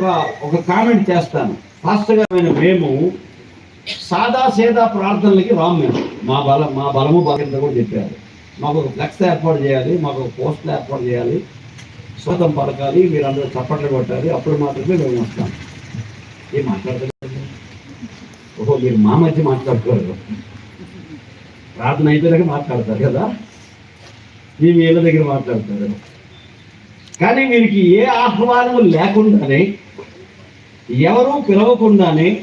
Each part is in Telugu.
ఒక ఒక కామెంట్ చేస్తాను. పాస్టర్గామైన మేము సాదా సేదా ప్రార్థనలకి రాము మేము. మా బలం మా బలము బలంత కూడా చెప్పారు. మాకు ఒక ఫ్లెక్స్ ఏర్పాటు చేయాలి మాకు ఒక పోస్టులు ఏర్పాటు చేయాలి. స్వతం పలకాలి మీరు చప్పట్లు కొట్టాలి. అప్పుడు మాత్రమే మేము వస్తాం. ఏం మాట్లాడతారు? ఓహో మీరు మా మధ్య మాట్లాడుకోరు ప్రార్థన అయిపోయినాక మాట్లాడతారు కదా? మీ వీళ్ళ దగ్గర మాట్లాడతారు. కానీ వీరికి ఏ ఆహ్వానము లేకుండానే ఎవరూ పిలవకుండానే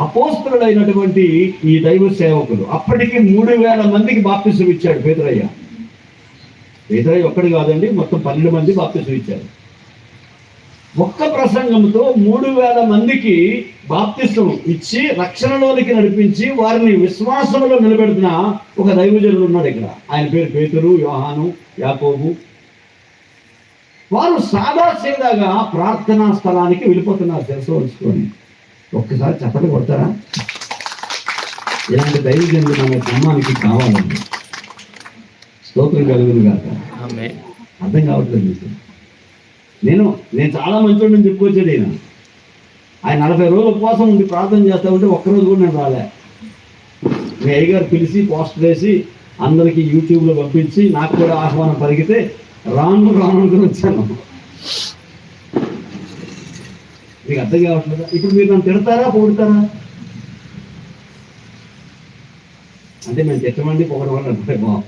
అపోస్తులైనటువంటి ఈ దైవ సేవకులు. అప్పటికి మూడు వేల మందికి బాప్తిసం ఇచ్చాడు పేదరయ్య. పేదరయ్య ఒక్కడు కాదండి మొత్తం పన్నెండు మంది బాప్తిసం ఇచ్చారు. ఒక్క ప్రసంగంతో మూడు వేల మందికి బాప్తిసం ఇచ్చి రక్షణలోనికి నడిపించి వారిని విశ్వాసంలో నిలబెడుతున్న ఒక దైవజనుడు ఉన్నాడు ఇక్కడ. ఆయన పేరు పేతురు యోహాను యాకోబు వారు సాదా సీదాగా ప్రార్థనా స్థలానికి వెళ్ళిపోతున్నారు తెలుసు ఉంచుకొని ఒక్కసారి చెప్పలు కొడతారా? ఇలాంటి దైవజనులు మన గ్రామానికి కావాలండి. స్తోత్రం కలుగును కాక అర్థం కావట్లేదు మీకు. నేను నేను చాలా మంచోడిని చెప్పుకొచ్చాడు ఈయన. ఆయన నలభై రోజుల ఉపవాసం ఉండి ప్రార్థన చేస్తా ఉంటే ఒక్కరోజు కూడా నేను రాలే. మీ అయ్యగారు పిలిచి పోస్టర్ వేసి అందరికీ యూట్యూబ్లో పంపించి నాకు కూడా ఆహ్వానం పలికితే రాను రాను వచ్చాను. మీకు అర్థం కావట్లేదా? ఇప్పుడు మీరు నన్ను తిడతారా పొగుడతారా? అంటే మేము తిట్టమండి పొగడం వల్ల బాబు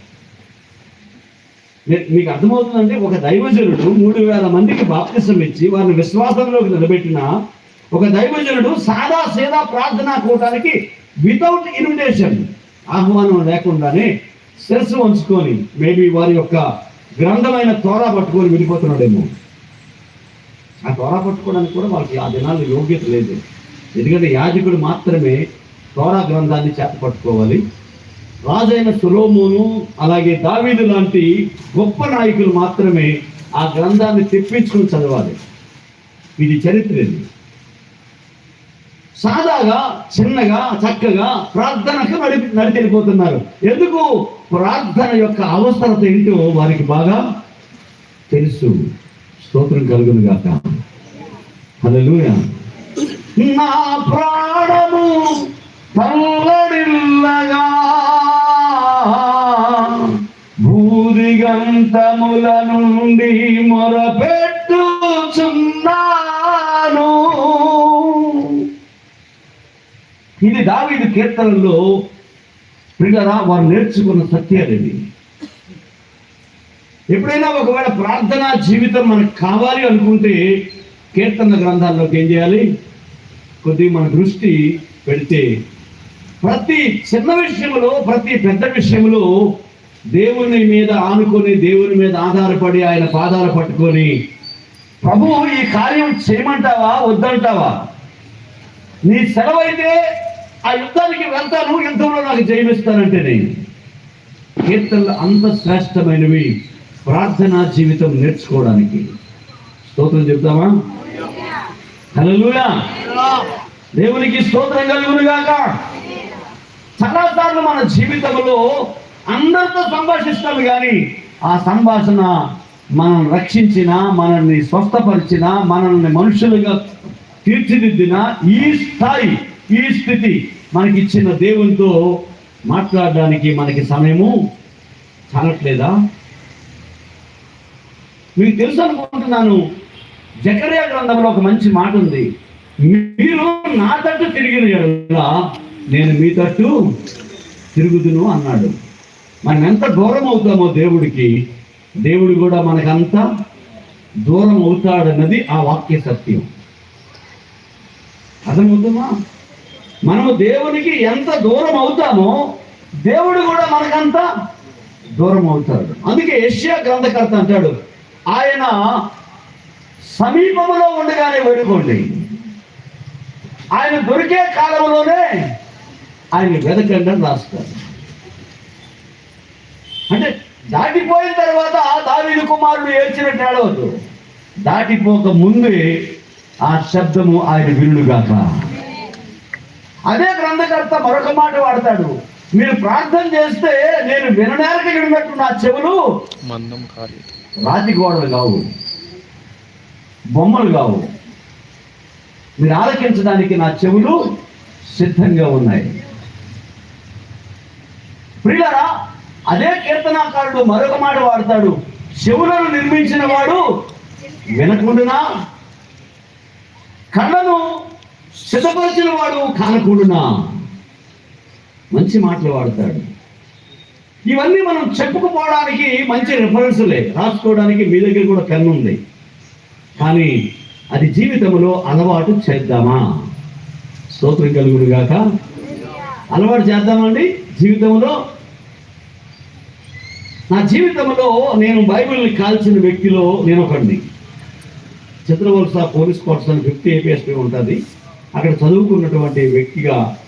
మీకు అర్థమవుతుందంటే ఒక దైవజనుడు మూడు వేల మందికి బాప్తిసం ఇచ్చి వారిని విశ్వాసంలోకి నిలబెట్టిన ఒక దైవజనుడు సాదా సేదా ప్రార్థనా కూటానికి వితౌట్ ఇన్విటేషన్ ఆహ్వానం లేకుండానే శిరస్సు ఉంచుకొని మేబీ వారి యొక్క గ్రంథమైన తోరా పట్టుకొని వెళ్ళిపోతున్నాడేమో. ఆ తోరా పట్టుకోవడానికి కూడా వాళ్ళకి ఆ దినాల్లో యోగ్యత లేదు. ఎందుకంటే యాజకుడు మాత్రమే తోరా గ్రంథాన్ని చేత పట్టుకోవాలి. రాజైన సులోమును అలాగే దావీదు లాంటి గొప్ప నాయకులు మాత్రమే ఆ గ్రంథాన్ని తెప్పించుకుని చదవాలి. ఇది చరిత్ర ఇది. సాదాగా చిన్నగా చక్కగా ప్రార్థనకు నడిపి నడిచెళ్ళిపోతున్నారు. ఎందుకు? ప్రార్థన యొక్క అవసరత ఏంటో వారికి బాగా తెలుసు. స్తోత్రం కలుగును గాక హల్లెలూయా. నా ప్రాణము తల్లడిల్లగా భూదిగంతముల నుండి మొరపెట్టుచున్నాను. ఇది దావీదు కీర్తనలో ప్రియులరా వారు నేర్చుకున్న సత్యాలండి ఎప్పుడైనా ఒకవేళ ప్రార్థనా జీవితం మనకు కావాలి అనుకుంటే కీర్తన గ్రంథాల్లోకి ఏం చేయాలి? కొద్ది మన దృష్టి పెడితే ప్రతి చిన్న విషయంలో ప్రతి పెద్ద విషయంలో దేవుని మీద ఆనుకొని దేవుని మీద ఆధారపడి ఆయన పాదాలు పట్టుకొని ప్రభు ఈ కార్యం చేయమంటావా? వద్దంటావా? నీ సెలవైతే ఆ యుద్ధానికి వెళ్తాను యుద్ధంలో నాకు జయమిస్తానంటేనే. కీర్తనలు అంత శ్రేష్టమైనవి ప్రార్థనా జీవితం నేర్చుకోవడానికి. స్తోత్రం చెప్తామా? హల్లెలూయా! దేవునికి స్తోత్రం కలుగును గాక చాలాసార్లు మన జీవితంలో అందరితో సంభాషిస్తాం కానీ ఆ సంభాషణ మనం రక్షించిన మనల్ని స్వస్థపరిచిన మనల్ని మనుషులుగా తీర్చిదిద్దిన ఈ స్థాయి ఈ స్థితి మనకిచ్చిన దేవునితో మాట్లాడడానికి మనకి సమయము చాలట్లేదా? మీకు తెలుసు అనుకుంటున్నాను జకర్యా గ్రంథంలో ఒక మంచి మాట ఉంది. మీరు నా తట్టు తిరిగిన ఎడల నేను మీ తట్టు తిరుగుదును అన్నాడు. మనం ఎంత దూరం అవుతామో దేవుడికి దేవుడు కూడా మనకంత దూరం అవుతాడన్నది ఆ వాక్య సత్యం. అర్థమవుతుందా? మనము దేవునికి ఎంత దూరం అవుతామో దేవుడు కూడా మనకంత దూరం అవుతాడు. అందుకే ఏషియా గ్రంథకర్త అంటాడు ఆయన సమీపంలో ఉండగానే వేడుకోండి. ఆయన దొరికే కాలంలోనే ఆయన వెదకండి అని రాస్తారు. అంటే దాటిపోయిన తర్వాత దావీదు కుమారుడు ఏడ్చినట్టు ఏడవద్దు. దాటిపోక ముందే ఆ శబ్దము ఆయన వినుగాక. అదే గ్రంథకర్త మరొక మాట వాడతాడు. మీరు ప్రార్థన చేస్తే నేను వినడానికి వినట్టు నా చెవులు మందం రాతి గోడలు కావు. బొమ్మలు కావు. మీరు ఆలకించడానికి నా చెవులు సిద్ధంగా ఉన్నాయి. ప్రియులరా అదే కీర్తనాకారుడు మరొక మాట వాడతాడు. చెవులను నిర్మించిన వాడు వినకుండునా? కళ్ళను సిద్ధపరిచిన వాడు కానకుండునా మంచి మాటలు వాడతాడు. ఇవన్నీ మనం చెప్పుకుపోవడానికి మంచి రెఫరెన్సులే రాసుకోవడానికి మీ దగ్గర కూడా కన్ను ఉంది. కానీ అది జీవితంలో అలవాటు చేద్దామా? స్తోత్రం కలుగుడు గాక. అలవాటు చేద్దామండి జీవితంలో? నా జీవితంలో నేను బైబిల్ని కాల్చిన వ్యక్తిలో నేను ఒకడిని. చిత్రవలస పోలీస్ కోర్స్ అని ఫిఫ్టీ ఏపీఎస్పీ ఉంటుంది. అక్కడ చదువుకున్నటువంటి వ్యక్తిగా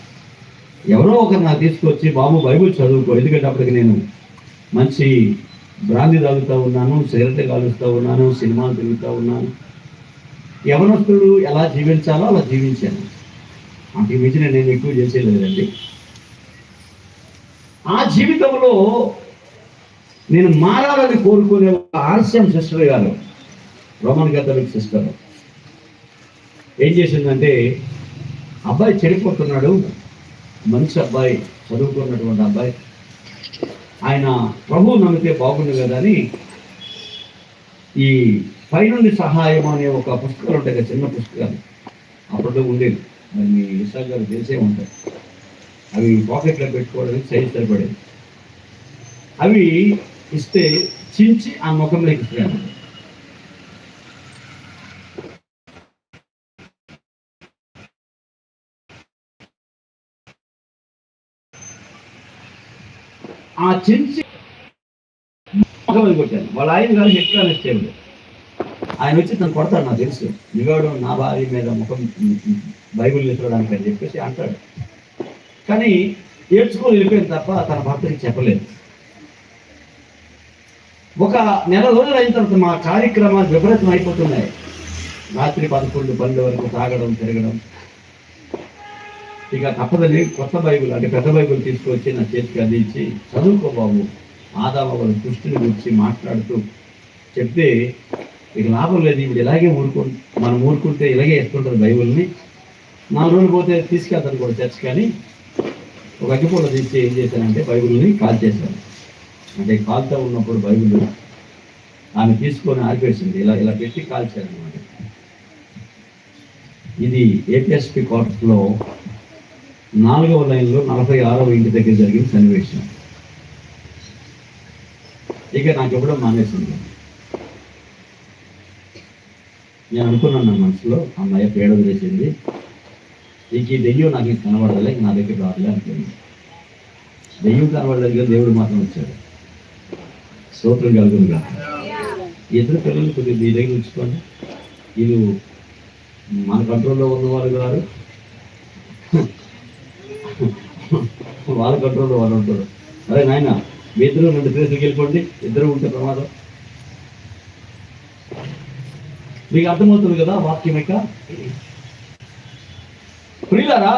ఎవరో ఒకరు నాకు తీసుకొచ్చి బాబు బైబుల్ చదువుకో ఎందుకంటే అప్పటికి నేను మంచి బ్రాంతి తాగుతూ ఉన్నాను సిగరెట్ కాలుస్తూ ఉన్నాను సినిమాలు తిరుగుతూ ఉన్నాను. యవనస్తుడు ఎలా జీవించాలో అలా జీవించాను. అంతకు మించిన నేను ఎక్కువ చేసేలేదండి. ఆ జీవితంలో నేను మారాలని కోరుకునే ఒక ఆలస్యం సిస్టర్ గారు రోమన్ కేథలిక్ సిస్టర్. ఏం చేసిందంటే అబ్బాయి చెడిపోతున్నాడు. మంచి అబ్బాయి చదువుకున్నటువంటి అబ్బాయి. ఆయన ప్రభువు నమ్మితే బాగుండు కదా అని ఈ పైనుండి సహాయం అనే ఒక పుస్తకాలు ఉంటాయి కదా చిన్న పుస్తకాలు. అప్పట్లో ఉండేది మరి మీ గారు తెలిసే ఉంటాయి. అవి పాకెట్లో పెట్టుకోవడానికి సైజ్ సరిపడేది అవి ఇస్తే చించి ఆ ముఖంలోకి ఇస్తాను ఆ చించి కొట్టాను వాళ్ళ ఆయన గారు ఎక్కువ నచ్చేది ఆయన వచ్చి తను కొడతాడు నాకు తెలుసు. నిగాడు నా భార్య మీద ముఖం బైబిల్ చూడడానికి అని చెప్పేసి అంటాడు. కానీ ఏడ్చుకొని వెళ్ళిపోయింది తప్ప తన భర్తకి చెప్పలేదు. ఒక నెల రోజులు అయిన తర్వాత మా కార్యక్రమాలు విపరీతం అయిపోతున్నాయి. రాత్రి పదకొండు పన్నెండు వరకు తాగడం తిరగడం ఇక తప్పదని కొత్త బైబిల్ అంటే పెద్ద బైబిల్ తీసుకొచ్చి నా చేతికి అందించి చదువుకో బాబు. ఆదావ వాళ్ళ దృష్టిని గురించి మాట్లాడుతూ చెప్తే ఇక లాభం లేదు ఇప్పుడు ఇలాగే ఊరుకు మనం ఊరుకుంటే ఇలాగే వేసుకుంటారు బైబిల్ని. నాలుగు రోజులు పోతే తీసుకెళ్తాను కూడా చర్చ్ కానీ. ఒక అగ్గిపూల తీసి ఏం చేశానంటే బైబిల్ని కాల్ చేశాను అంటే కాల్తో ఉన్నప్పుడు బైబిల్ ఆమె తీసుకొని ఆపేసింది ఇలా ఇలా పెట్టి కాల్చాను అనమాట ఇది ఏపీఎస్పి కోర్టులో నాలుగవ లైన్లో నలభై ఆరవ ఇంటి దగ్గర జరిగిన సన్నివేశం. ఇక నాకు ఎప్పుడో మానేసింది. నేను అనుకున్నాను నా మనసులో అమ్మాయి పేడ వదిలేసింది. ఇక ఈ దెయ్యం నాకు ఇది కనబడలే నా దగ్గర రాదులే అనుకుంది. దెయ్యం కనబడలేదు దేవుడు మాత్రం వచ్చాడు. స్తోత్రం కలుగునుగా ఇద్దరు పిల్లలు కొద్దిగా మీ దగ్గర ఉంచుకోండి. ఇది మన కంట్రోల్లో ఉన్నవాళ్ళు కాదు. వాళ్ళ కంట్రోల్లో వాళ్ళు ఉంటారు. అరే నాయన మీ ఇద్దరు రెండు ప్లేసులకి వెళ్ళిపోండి. ఇద్దరు ఉంటే ప్రమాదం. మీకు అర్థమవుతుంది కదా వాక్యం యొక్క? ప్రియులరా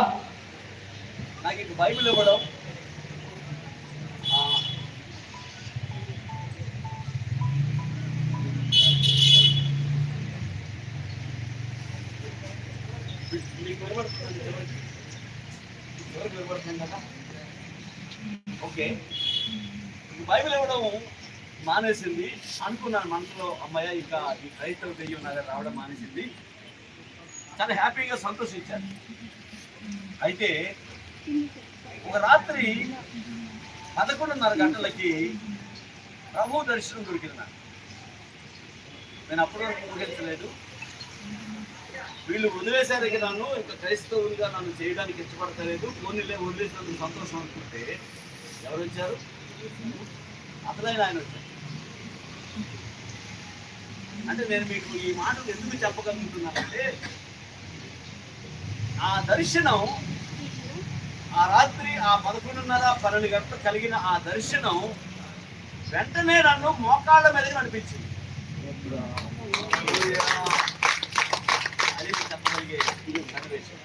నాకు బైబిల్ ఇవ్వడం ఓకే. బైబిల్ ఇవ్వడం మానేసింది. అనుకున్నాను మనసులో అమ్మాయి ఇంకా ఈ క్రైస్తవ దెయ్యం నా దగ్గర రావడం మానేసింది. చాలా హ్యాపీగా సంతోషించాను. అయితే ఒక రాత్రి పదకొండున్నర గంటలకి ప్రభు దర్శనం దొరికింది నాకు నేను అప్పటి వరకు ఊహించలేదు. వీళ్ళు వదిలేశారు నన్ను ఇంకా క్రైస్తవులుగా నన్ను చేయడానికి ఇష్టపడతలేదు. పోనీలే వదిలేసినందుకు సంతోషం అనుకుంటే ఎవరు వచ్చారు? అసలైన ఆయన వచ్చారు అంటే నేను మీకు ఈ మాటలు ఎందుకు చెప్పగలుగుతున్నానంటే ఆ దర్శనం ఆ రాత్రి ఆ పదకొండున్నర పన్నెండు గంటలు కలిగిన ఆ దర్శనం వెంటనే నన్ను మోకాళ్ళ మీదకి నడిపించింది అది మీకు చెప్పగలిగే సన్నివేశం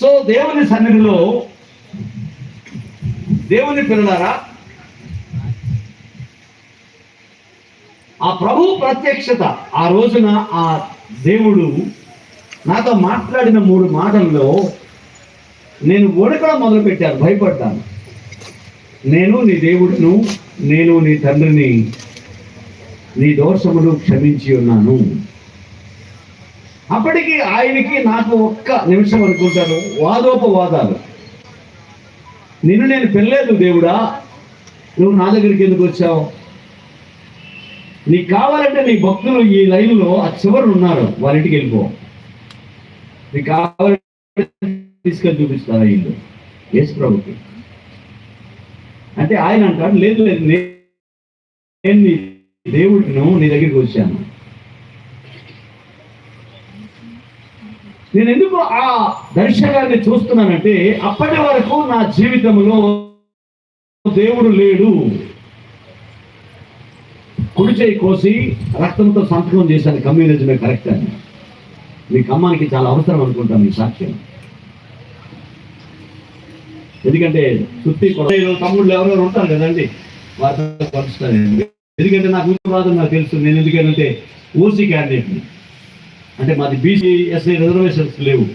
సో దేవుని సన్నిధిలో దేవుని పిల్లలారా ఆ ప్రభు ప్రత్యక్షత ఆ రోజున ఆ దేవుడు నాతో మాట్లాడిన మూడు మాటల్లో నేను వణకడం మొదలుపెట్టాను భయపడ్డాను. నేను నీ దేవుడును నేను నీ తండ్రిని నీ దోషములు క్షమించి ఉన్నాను. అప్పటికి ఆయనకి నాకు ఒక్క నిమిషం అనుకుంటాను. వాదోపవాదాలు. నిన్ను నేను పెళ్ళలేదు దేవుడా. నువ్వు నా దగ్గరికి ఎందుకు వచ్చావు? నీకు కావాలంటే నీ భక్తులు ఈ లైన్లో ఆ చివరి ఉన్నారు. వాళ్ళ ఇంటికి వెళ్ళిపో. నీకు కావాలంటే తీసుకొని చూపిస్తారా ఇల్లు. యేసు ప్రభుకి. అంటే ఆయన అంటాడు లేదు లేదు నేను నీ దేవుడిను నీ దగ్గరికి వచ్చాను. నేను ఎందుకు ఆ దర్శనాన్ని చూస్తున్నానంటే అప్పటి వరకు నా జీవితంలో దేవుడు లేడు. కుడి చేయి కోసి రక్తంతో సంతకం చేశాను. కమ్యూనిజమే కరెక్ట్ అని. మీ కమ్మానికి చాలా అవసరం అనుకుంటాను ఈ సాక్ష్యం. ఎందుకంటే సుత్తి కొడైలు తమ్ముళ్ళు ఎవరెవరు ఉంటారు కదండి. వారితో ఎందుకంటే నాకు ఉత్తరవాదం నాకు తెలుసు. నేను ఎందుకంటే ఓసీ క్యాండిడేట్ని. అంటే మాది బీసీ ఎస్ఐ రిజర్వేషన్స్ లేవు.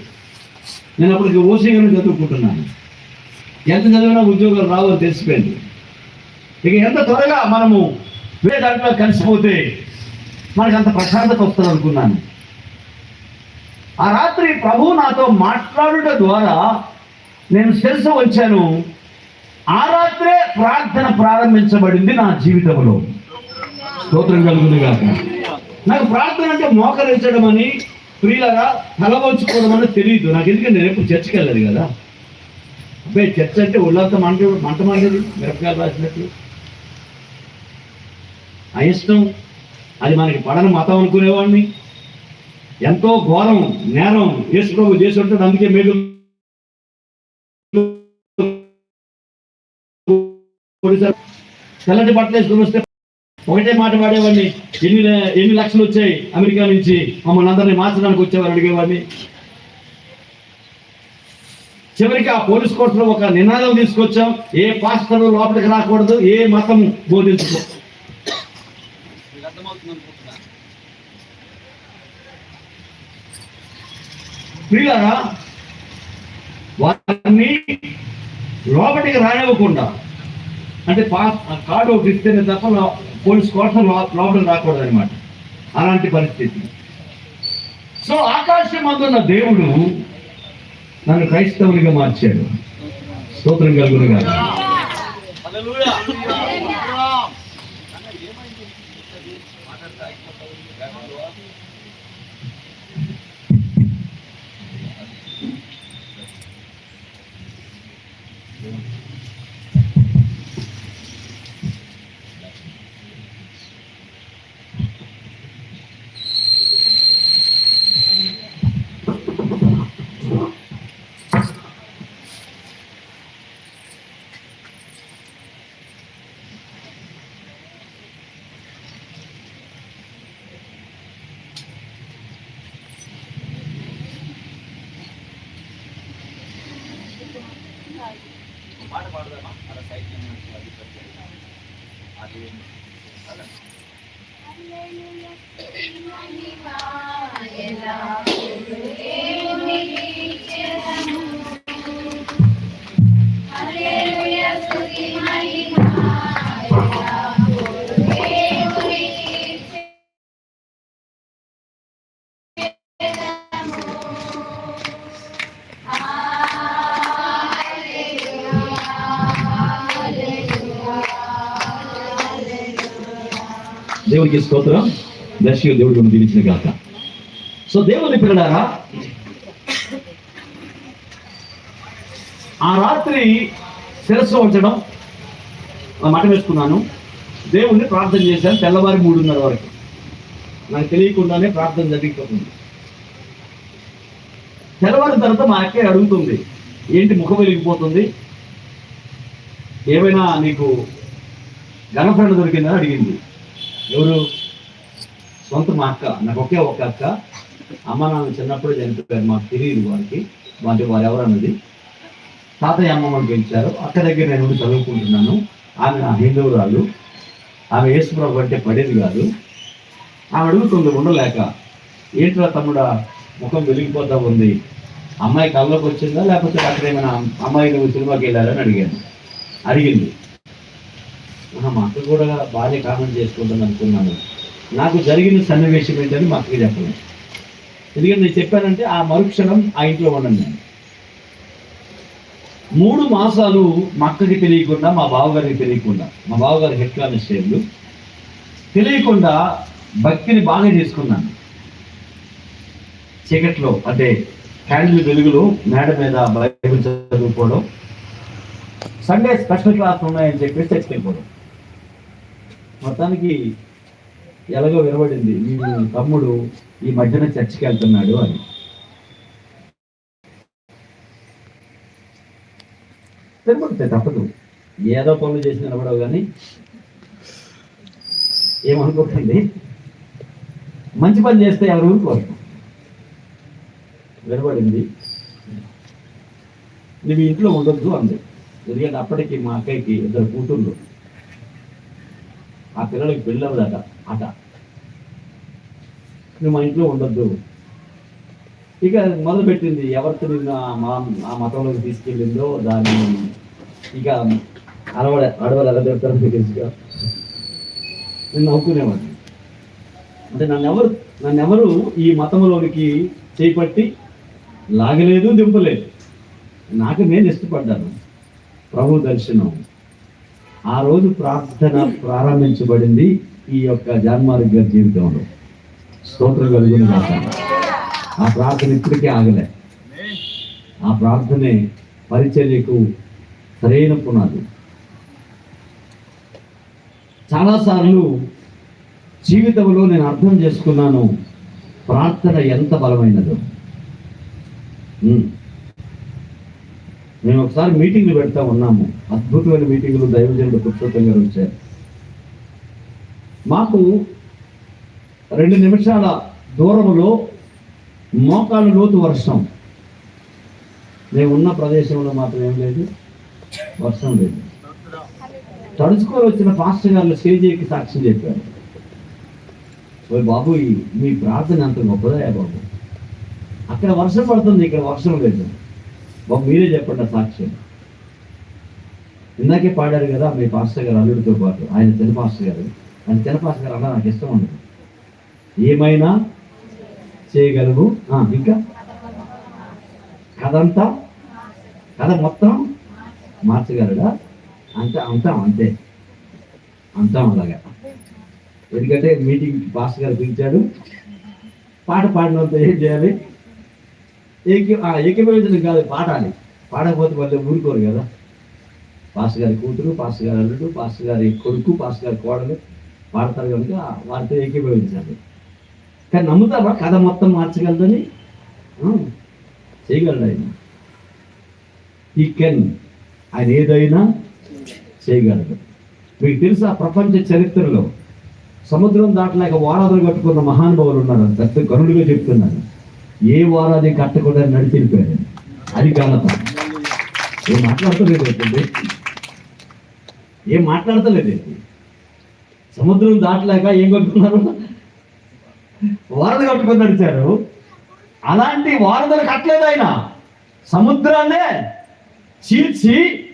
నేను అప్పటికి ఓసీగానే చదువుకుంటున్నాను. ఎంత చదివినా ఉద్యోగాలు రావు అని తెలిసిపోయింది. ఇక ఎంత త్వరగా మనము వేరే దాంట్లో కలిసిపోతే మనకు అంత ప్రశాంతత వస్తుంది అనుకున్నాను. ఆ రాత్రి ప్రభు నాతో మాట్లాడుట ద్వారా నేను శిరస వచ్చాను. ఆ రాత్రే ప్రార్థన ప్రారంభించబడింది నా జీవితంలో. స్తోత్రం కలుగుతుంది కాక నాకు ప్రార్థన అంటే మోకరించడం అని ప్రియులరా తలవచ్చుకోవడం అని తెలియదు. నాకు ఎందుకంటే నేను ఎప్పుడు చర్చకి వెళ్ళదు కదా. అబ్బాయి చర్చ అంటే ఒళ్ళంతా మంట మంట మండేది మిరపకాయలు రాసినట్టు. ఆ ఇష్టం అది మనకి పడని మతం అనుకునేవాడిని. ఎంతో ఘోరం నేరం యేసు ప్రభు చేసి ఉంటాడు అందుకే మేలు. తెల్లటి బట్టలు వేసుకుని వస్తే ఒకటే మాట వాడేవాడిని ఎన్ని ఎన్ని లక్షలు వచ్చాయి అమెరికా నుంచి? మమ్మల్ని అందరినీ మార్చడానికి వచ్చేవారు అడిగేవాడిని. చివరికి ఆ పోలీస్ కోర్టులో ఒక నినాదం తీసుకొచ్చాం ఏ పాస్టర్ లోపలికి రాకూడదు ఏ మతం బోధించుకో ప్రియారా వారిని లోపలికి రానివ్వకుండా అంటే పాస్ కార్డు ఒకటి ఇస్తేనే తప్ప పోలీస్ కోసం లోపల రాకూడదు అనమాట అలాంటి పరిస్థితి. సో ఆకాశం అందున్న దేవుడు నన్ను క్రైస్తవునిగా మార్చాడు. స్తోత్రం కలుగునుగా దేవుడికి స్తోత్రం. బ్లెస్ దేవుడు దీవించిన గాక. సో దేవుని పిల్లలారా ఆ రాత్రి శిరస్సు ఉంచడం మాట వేసుకున్నాను దేవుణ్ణి ప్రార్థన చేశాను తెల్లవారి మూడున్నర వరకు. నాకు తెలియకుండానే ప్రార్థన జరిగిపోతుంది. తెల్లవారిన తర్వాత మా అక్కే అడుగుతుంది ఏంటి ముఖం వెలిగిపోతుంది? ఏమైనా నీకు గర్ల్ఫ్రెండ్ దొరికిందని అడిగింది. ఎవరు? సొంత మా అక్క. నాకు ఒకే ఒక అక్క. అమ్మ నాన్న చిన్నప్పుడు చనిపోయారు మాకు తెలియదు వారికి. వాటి వారు ఎవరన్నది. తాతయ్య అమ్మమ్మని గెలిచారు అక్క దగ్గర నేను చదువుకుంటున్నాను. ఆమె నా హిందువురాలు ఆమె యేసుప్రభు అంటే పడేది కాదు. ఆమె అడుగుతుంది ఉండలేక ఏంట్రా తమ్ముడా ముఖం వెలిగిపోతా ఉంది. అమ్మాయి కళ్ళలోకి వచ్చిందా? లేకపోతే అక్కడ ఏమైనా అమ్మాయి నువ్వు సినిమాకి వెళ్ళారని అడిగాను. అడిగింది. మా అక్క కూడా బాగానే కామెంట్ చేసుకుంటాను అనుకున్నాను నాకు జరిగిన సన్నివేశం ఏంటని మా అక్కకి చెప్పలేదు. ఎందుకంటే నేను చెప్పానంటే ఆ మరుక్షణం ఆ ఇంట్లో ఉన్నాను నేను. మూడు మాసాలు మా అక్కకి తెలియకుండా మా బావగారికి తెలియకుండా మా బావగారి హెడ్ కానిస్టేబుల్ తెలియకుండా భక్తిని బాగా చేసుకున్నాను. చీకట్లో అంటే క్యాండిల్ వెలుగులో మేడ మీద బైబిల్ చదువుకోవడం సండే స్పెషల్ క్లాస్ ఉన్నాయని చెప్పేసి చర్చికి మొత్తానికి ఎలాగో వినబడింది మీ తమ్ముడు ఈ మధ్యన చర్చికి వెళ్తున్నాడు అని. తిరుగుతే తప్పదు. ఏదో పనులు చేసి నిలబడవు కానీ ఏమనుకోకండి. మంచి పని చేస్తే ఎవరు ఊరుకోరు. వినబడింది. నువ్వు ఇంట్లో ఉండొద్దు అంది. ఎందుకంటే అప్పటికి మా అక్కయ్యకి ఇద్దరు కూతుళ్ళు ఆ పిల్లలకి పెళ్ళవదట అట. నువ్వు మా ఇంట్లో ఉండొద్దు. ఇక మొదలుపెట్టింది ఎవరితో నిన్ను ఆ మా ఆ మతంలోకి తీసుకెళ్ళిందో దాన్ని ఇక అడవడ అడవలు ఎలా చెప్తారో తెలుసుగా. నేను నవ్వుకునేవాడిని. అంటే నన్ను ఎవరు నన్ను ఎవరు ఈ మతంలోనికి చేపట్టి లాగలేదు దింపలేదు. నాకు నేను ఇష్టపడ్డాను. ప్రభు దర్శనం. ఆ రోజు ప్రార్థన ప్రారంభించబడింది ఈ యొక్క జాన్మార్గ్ గారి జీవితంలో. స్తోత్రం కలుగుని ఆ ప్రార్థన ఇప్పటికే ఆగలే. ఆ ప్రార్థనే పరిచర్యకు సరైన పునాది. చాలాసార్లు జీవితంలో నేను అర్థం చేసుకున్నాను ప్రార్థన ఎంత బలమైనదో. మేము ఒకసారి మీటింగ్లు పెడతా ఉన్నాము. అద్భుతమైన మీటింగ్లు దైవజనుడు పురుషోత్తం గారు వచ్చారు. మాకు రెండు నిమిషాల దూరంలో మోకాలు లోతు వర్షం. మేము ఉన్న ప్రదేశంలో మాత్రం ఏం లేదు. వర్షం లేదు. తడుచుకొని వచ్చిన పాస్టర్ గారు స్టేజీకి సాక్ష్యం చెప్పారు. ఓ బాబు మీ ప్రార్థన అంత గొప్పదయా బాబు. అక్కడ వర్షం పడుతుంది ఇక్కడ వర్షం లేదు. బాబు మీరే చెప్పండి సాక్ష్యం. ఇందాకే పాడారు కదా మీ పాస్టర్ గారు అల్లుడితో పాటు ఆయన తెల గారు. ఆయన తెల గారు అలా నాకు ఇష్టం ఉండదు. ఏమైనా చేయగలవు? ఆ, ఇంకా? కథ అంతా కథ మొత్తం? మార్చగలడా? అంతా అంతాం అంతే. అంతాం అలాగా. ఎందుకంటే మీటింగ్ పాస్టర్ గారు పిలిచాడు. పాట పాడినంత ఏం చేయాలి? ఏకి ఆ, ఏకీభవించడం కాదు పాడాలి పాడకపోతే మళ్ళీ ఊరుకోరు కదా. పాస్ గారి కూతురు పాస్ గారి అల్లుడు పాస్ గారి కొడుకు పాస్ గారి కోడలు పాడతారు కనుక వారితో ఏకీభవించాలి కానీ నమ్ముతారా? కథ మొత్తం మార్చగలదని? చేయగలడు ఆయన. ఈ కెన్ ఆయన ఏదైనా చేయగలడు. మీకు తెలుసా ప్రపంచ చరిత్రలో సముద్రం దాటలేక వారాదులు కట్టుకున్న మహానుభావులు ఉన్నారు పెద్ద గనులుగా చెప్తున్నాను ఏ వారాది కట్టకుండా నడిచి వెళ్ళిపోయారు అది ఘనత. ఏం మాట్లాడతలేదు ఏం మాట్లాడతలేదు? సముద్రం దాటలేక ఏం కట్టుకున్నారు? వారధి కట్టుకొని నడిచారు. అలాంటి వారధులు కట్టలేదు ఆయన. సముద్రాన్నే చీల్చి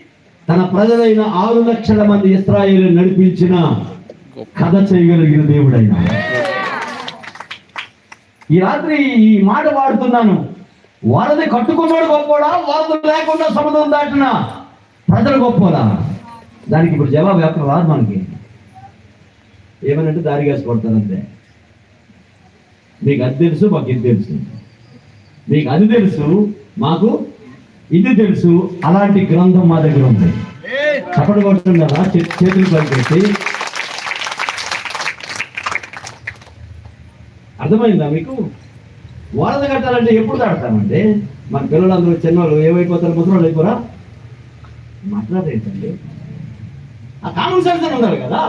తన ప్రజలైన ఆరు లక్షల మంది ఇస్రాయేలు నడిపించిన కథ చేయగలిగిన దేవుడైన ఈ రాత్రి ఈ మాట వాడుతున్నాను. వారధి కట్టుకున్నాడు గొప్పోడా వారధి లేకుండా సముద్రం దాటిన? ప్రజలు గొప్పోడా దానికి ఇప్పుడు జవాబు ఎక్కడ రాదు మనకి. ఏమనంటే దారి కొడతారంతే మీకు అది తెలుసు మాకు ఇది తెలుసు. మీకు అది తెలుసు మాకు ఇది తెలుసు. అలాంటి గ్రంథం మా దగ్గర ఉంది. చప్పటి కొడుతున్నారా? చే- చేతులు పైకెత్తి. అర్థమైందా మీకు? వరద కట్టాలంటే ఎప్పుడు దాడతామండి మన పిల్లలందరూ చిన్నవాళ్ళు ఏమైపోతారు? ముసలోళ్ళు అయిపోరా మాట్లాడేంటండి ఆ కామన్ సెన్స్ అని ఉండాలి కదా.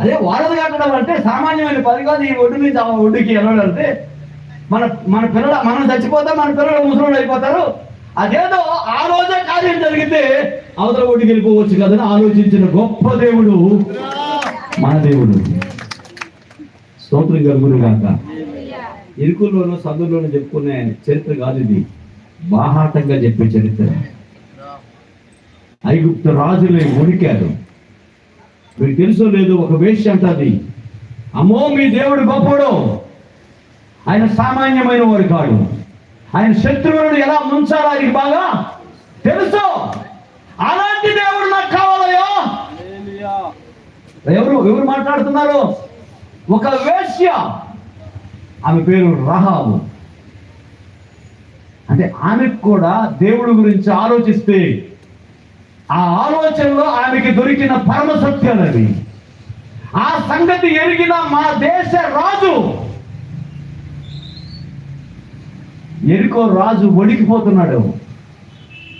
అదే వరద కట్టడం అంటే సామాన్యమైన పది కాదు ఈ ఒడ్డు మీద ఒడ్డుకి వెళ్ళాలంటే మన మన పిల్లలు మనం చచ్చిపోతాం మన పిల్లలు ముసలోళ్ళు అయిపోతారు. అదేదో ఆ రోజే కార్యం జరిగితే అవతల ఒడ్డుకి వెళ్ళిపోవచ్చు కదని ఆలోచించిన గొప్ప దేవుడు మన దేవుడు. స్తోత్రం కలుగును గాక ఇరుకుల్లోనూ సందులోనూ చెప్పుకునే చరిత్ర కాదు ఇది. బాహాటంగా చెప్పే చరిత్ర. ఐగుప్తు రాజులే వణికారు మీకు తెలుసో లేదు ఒక వేష్య అంటది. అమ్మో మీ దేవుడు గొప్పడు ఆయన సామాన్యమైన వాడు కాడు. ఆయన శత్రువులను ఎలా ముంచాలో ఆయనకి బాగా తెలుసు? అలాంటి దేవుడు నాకు కావాలయో ఎవరు ఎవరు మాట్లాడుతున్నారు? ఒక వేశ్య. ఆమె పేరు రహాము. అంటే ఆమెకు కూడా దేవుడి గురించి ఆలోచిస్తే ఆ ఆలోచనలో ఆమెకి దొరికిన పరమ సత్యాలవి ఆ సంగతి ఎరిగిన మా దేశ రాజు. ఎరుకో రాజు వణికిపోతున్నాడు.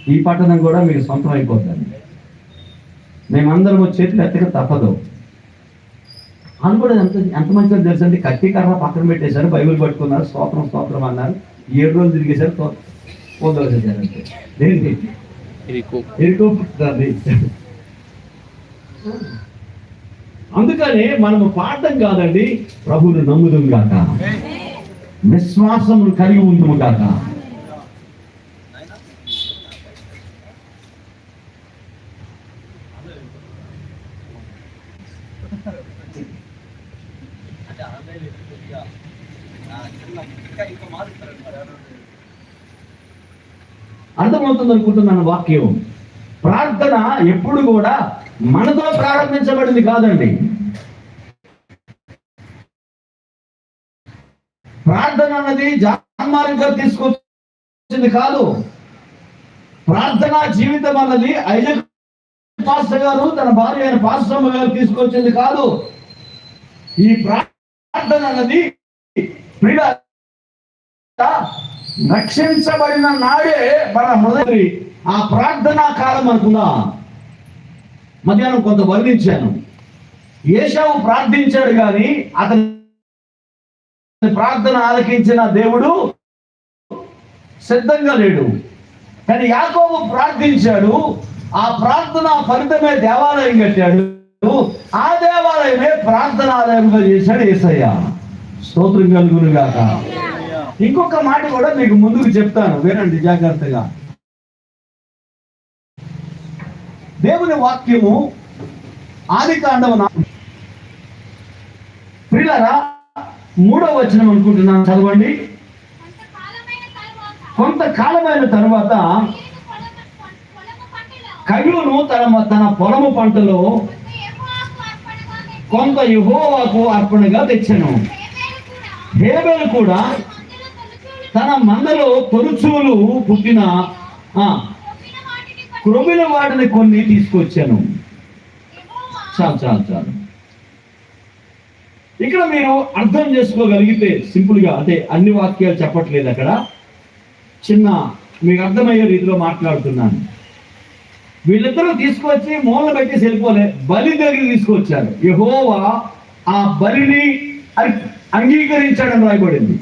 ఈ పట్టణం కూడా మీకు సొంతం అయిపోతుంది. మేమందరం చేతులు ఎత్తక తప్పదు. అని కూడా ఎంత ఎంత మంచిగా తెలుసు అంటే కత్తి కర్ర పక్కన పెట్టేశారు బైబిల్ పట్టుకున్నారు స్తోత్రం స్తోత్రం అన్నారు. ఏడు రోజులు తిరిగేశారు పోదోసేశారు ఇరుక్కుపోతుంది అందుకనే మనము పాడటం కాదండి ప్రభువును నమ్ముదుం గాక విశ్వాసమును కలిగి ఉందుము గాక అర్థమవుతుంది అనుకుంటున్నాను వాక్యం? ప్రార్థన ఎప్పుడు కూడా మనతో ప్రారంభించబడింది కాదండి. ప్రార్థన అన్నది జాన్మార్గం గారు తీసుకొచ్చింది కాదు. ప్రార్థనా జీవితం అన్నది ఐజక్ పాస్టర్ గారు తన భార్య అయిన పాస్టమ్మ గారు తీసుకొచ్చింది కాదు. ఈ ప్రార్థన అన్నది రక్షించబడిన నాడే మన హృదయ ఆ ప్రార్థనా కాలం అనుకున్నా మధ్యాహ్నం కొంత వర్ణించాను. ఏషావు ప్రార్థించాడు కానీ అతని ప్రార్థన ఆలకించిన దేవుడు సిద్ధంగా లేడు. కానీ యాకోబు ప్రార్థించాడు ఆ ప్రార్థన ఫలితమే దేవాలయం కట్టాడు ఆ దేవాలయమే ప్రార్థనాలయంగా చేశాడు ఏసయ్య. స్తోత్రం కలుగును గాక. ఇంకొక మాట కూడా మీకు ముందుకు చెప్తాను. వినండి జాగ్రత్తగా. దేవుని వాక్యము ఆది కాండము ప్రియులరా మూడవ వచనం అనుకుంటున్నాను. చదవండి. కొంతకాలమైన తర్వాత కయ్యూను తన తన పొలము పంటలో కొంత యుహోవాకు అర్పణగా తెచ్చాను. అర్పణగా కూడా తన మందలో తొలుచూలు పుట్టిన ఆ, వాటిని క్రొమిన వాటిని కొన్ని తీసుకొచ్చాను. చాలు చాలు చాలు. ఇక్కడ మీరు అర్థం చేసుకోగలిగితే సింపుల్గా అంటే అన్ని వాక్యాలు చెప్పట్లేదు అక్కడ. చిన్న మీకు అర్థమయ్యే రీతిలో మాట్లాడుతున్నాను. వీళ్ళిద్దరూ తీసుకొచ్చి మూల పెట్టి వెళ్ళిపోలే బలి దగ్గర తీసుకొచ్చారు. యహోవా ఆ బలిని అంగీకరించాడని రాయబడింది.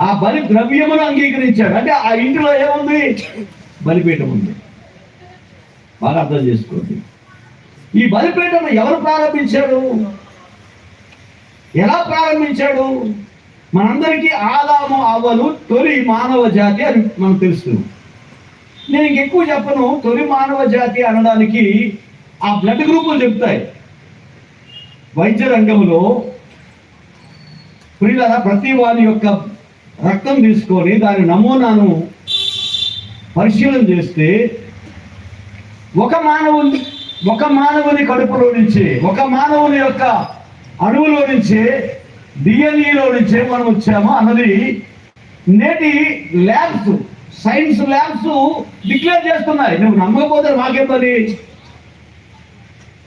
ఆ బలి ద్రవ్యమును అంగీకరించాడు. అంటే ఆ ఇంటిలో ఏముంది? బలిపీఠం ఉంది. బాగా అర్థం చేసుకోండి. ఈ బలిపీఠను ఎవరు ప్రారంభించాడు? ఎలా ప్రారంభించాడు? మనందరికీ ఆదాము అవ్వలు తొలి మానవ జాతి అని మనకు తెలుసు. నేను ఇంకెక్కువ చెప్పను. తొలి మానవ జాతి అనడానికి ఆ బ్లడ్ గ్రూపులు చెప్తాయి. వైద్య రంగంలో ప్రియుల ప్రతి వారి యొక్క రక్తం తీసుకొని దాని నమూనాను పరిశీలన చేస్తే ఒక మానవుని ఒక మానవుని కడుపులో నుంచి ఒక మానవుని యొక్క అణువులో నుంచి డిఎన్ఈలో నుంచి మనం వచ్చాము అన్నది నేటి ల్యాబ్స్ సైన్స్ ల్యాబ్స్ డిక్లేర్ చేస్తున్నాయి. నువ్వు నమ్మకపోతే మాకేం పని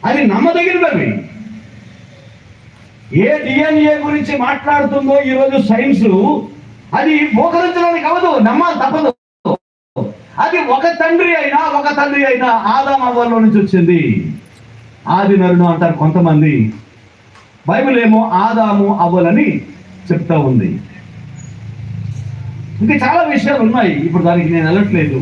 అది నమ్మదగినవి ఏ డిఎన్ఏ గురించి మాట్లాడుతుందో ఈరోజు సైన్స్ అది మోకరించడానికి అవ్వదు నమ్మాలి తప్పదు. అది ఒక తండ్రి అయినా ఒక తండ్రి అయినా ఆదాం అవ్వల్లో నుంచి వచ్చింది. ఆది నరుడు అంటారు కొంతమంది. బైబిల్ ఏమో ఆదాము అవ్వలని చెప్తా ఉంది. ఇంకా చాలా విషయాలు ఉన్నాయి. ఇప్పుడు దానికి నేను వెళ్ళట్లేదు.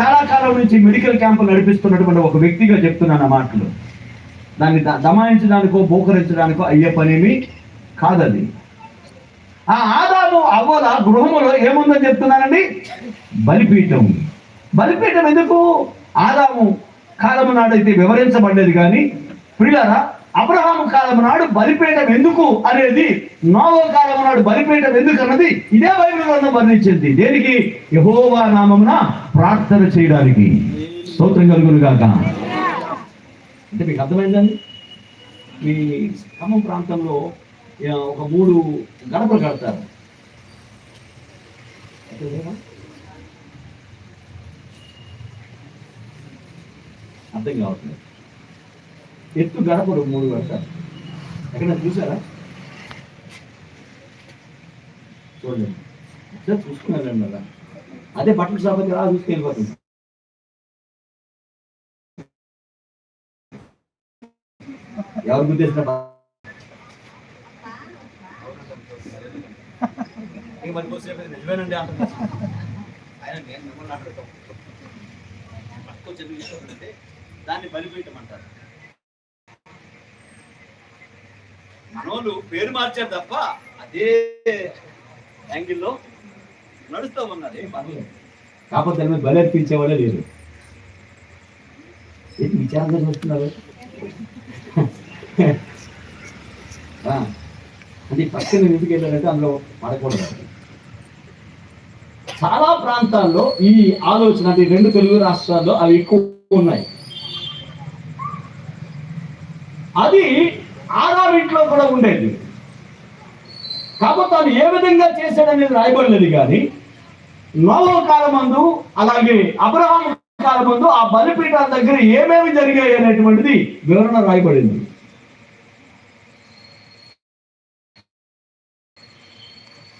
చాలా కాలం నుంచి మెడికల్ క్యాంపులు నడిపిస్తున్నటువంటి ఒక వ్యక్తిగా చెప్తున్నాను ఆ మాటలు. దాన్ని దమాయించడానికో బోకరించడానికో అయ్యే పనేమి కాదది ఆ ఆదాము అవ్వల గృహములో ఏముందని చెప్తున్నానండి బలిపీఠం. బలిపీఠం ఎందుకు? ఆదాము కాలము నాడైతే వివరించబడలేదు కానీ ప్రియులారా అబ్రహాము కాలము నాడు బలిపీఠం ఎందుకు అనేది నోవ కాలము నాడు బలిపీఠం ఎందుకు అన్నది ఇదే బైబిల్ గ్రంథం వర్ణించింది. దేనికి? యహోవా నామమున ప్రార్థన చేయడానికి. స్తోత్రం కలుగురు అంటే మీకు అర్థమైందండి? మీ ఖమ్మం ప్రాంతంలో ఒక మూడు గడపలు కడతారు. అర్థం కావట్లేదు. ఎత్తు గడపలు మూడు కడతారు. ఎక్కడ చూసారా? చూడండి. ఒకసారి చూసుకున్నారండి అలా. అదే బట్టల షాప్ దగ్గర అలా చూసుకెళ్ళిపోతుంది. ఎవరు గుర్తిస్తున్న నిజమేనండి అంటున్నా ఆయన నేను మిమ్మల్ని అడుగుతాం. కొంచెం తీసుకుంటే దాన్ని బలిపీఠం అంటారు మనోళ్ళు పేరు మార్చారు తప్ప అదే యాంగిల్లో నడుస్తూ ఉన్నారు ఏం పర్లేదు కాకపోతే దాని మీద బలి అర్పించేవాళ్ళే లేరు. ఏంటి విచారంగా చూస్తున్నారు? అంటే ఈ పక్కన ఎందుకు వెళ్ళాలంటే అందులో పడకూడదు చాలా ప్రాంతాల్లో ఈ ఆలోచన అంటే ఈ రెండు తెలుగు రాష్ట్రాల్లో అవి ఎక్కువ ఉన్నాయి. అది ఆడావింట్లో కూడా ఉండేది. కాకపోతే తాను ఏ విధంగా చేశాడనేది రాయబడలేదు కానీ నోవ కాలమందు అలాగే అబ్రహాం కాలమందు ఆ బలిపీఠాల దగ్గర ఏమేమి జరిగాయి అనేటువంటిది వివరణ రాయబడింది.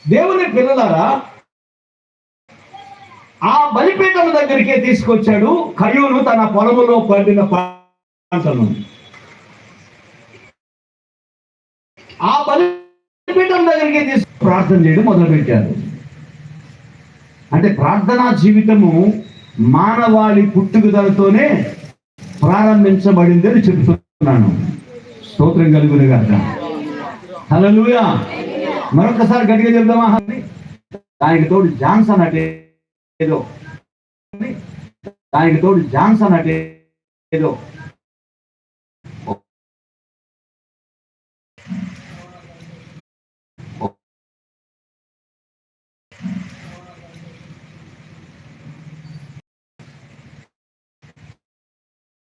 దేవుని పిల్లలారా ఆ బలిపీఠం దగ్గరికే తీసుకొచ్చాడు కయ్యూను తన పొలములో పండిన పంటను. ఆ బలిపీఠం దగ్గరికి తీసుకు ప్రార్థన చేయడం మొదలుపెట్టారు. అంటే ప్రార్థనా జీవితము మానవాళి పుట్టుకదలతోనే ప్రారంభించబడిందని చెబుతున్నాను చెప్తున్నాను. స్తోత్రం కలుగును హలో హల్లెలూయా. మరొకసారి గట్టిగా చెప్దామా అని దానికి తోడు జాన్సన్ అంటే ఏదో. దానికి తోడు జాన్సన్ అంటే ఏదో.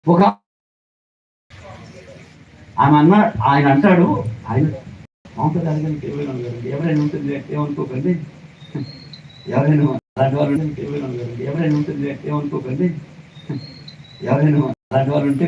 ఒక ఆమె అన్నాడు ఆయన అంటాడు ఆయన మమత అడగడానికి ఇరవై నాలుగు గారు ఎవరైనా ఉంటుంది ఏమనుకోకండి ఎవరైనా అలాంటి వాళ్ళు ఉంటే ఇరవై నాలుగు గారు ఎవరైనా ఉంటుంది ఏమనుకోకండి? ఎవరైనా అలాంటి వాళ్ళు ఉంటే